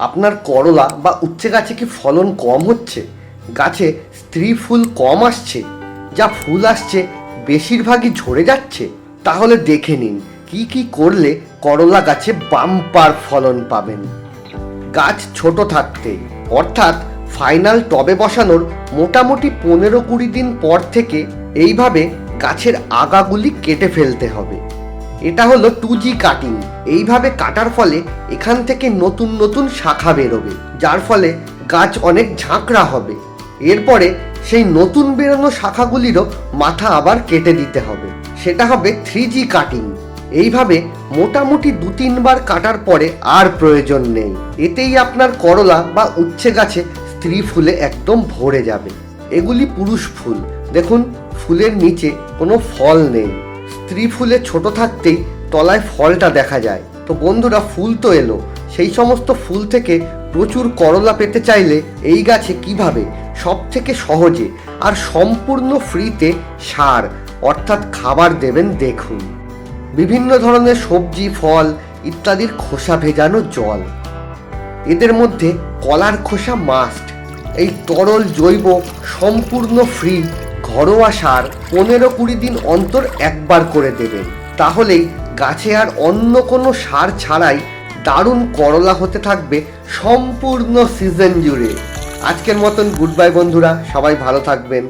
আপনার করলা বা উচ্ছে গাছে কি ফলন কম হচ্ছে? গাছে স্ত্রী ফুল কম আসছে, যা ফুল আসছে বেশিরভাগই ঝরে যাচ্ছে? তাহলে দেখে নিন, কি কি করলে করলা গাছে বাম্পার ফলন পাবেন। গাছ ছোট থাকতে, অর্থাৎ ফাইনাল টবে বসানোর মোটামুটি পনেরো কুড়ি দিন পর থেকে এইভাবে গাছের আগাগুলি কেটে ফেলতে হবে। এটা হলো টু জি কাটিং। এইভাবে কাটার ফলে এখান থেকে নতুন নতুন শাখা বেরোবে, যার ফলে গাছ অনেক ঝাঁকড়া হবে। এরপরে সেই নতুন বেরোনো শাখাগুলিরও মাথা আবার কেটে দিতে হবে। সেটা হবে থ্রি জি কাটিং। এইভাবে মোটামুটি দু তিনবার কাটার পরে আর প্রয়োজন নেই। এতেই আপনার করলা বা উচ্ছে গাছে স্ত্রী ফুলে একদম ভরে যাবে। এগুলি পুরুষ ফুল। দেখুন, ফুলের নিচে কোনো ফল নেই। স্ত্রী ফুলে ছোট থাকতেই তলায় ফলটা দেখা যায়। তো বন্ধুরা, ফুল তো এলো। সেই সমস্ত ফুল থেকে প্রচুর করলা পেতে চাইলে এই গাছে কীভাবে? সব থেকে সহজে আর সম্পূর্ণ ফ্রিতে সার, অর্থাৎ খাবার দেবেন দেখুন। বিভিন্ন ধরনের সবজি, ফল ইত্যাদির খোসা ভেজানো জল। এদের মধ্যে কলার খোসা মাস্ট এই তরল জৈব, সম্পূর্ণ ফ্রি ঘরোয়া সার পনেরো কুড়ি দিন অন্তর একবার করে দেবেন। তাহলেই গাছে আর অন্য কোনো সার ছাড়াই দারুণ করলা হতে থাকবে সম্পূর্ণ সিজন জুড়ে। আজকের মতন গুড বাই বন্ধুরা, সবাই ভালো থাকবেন।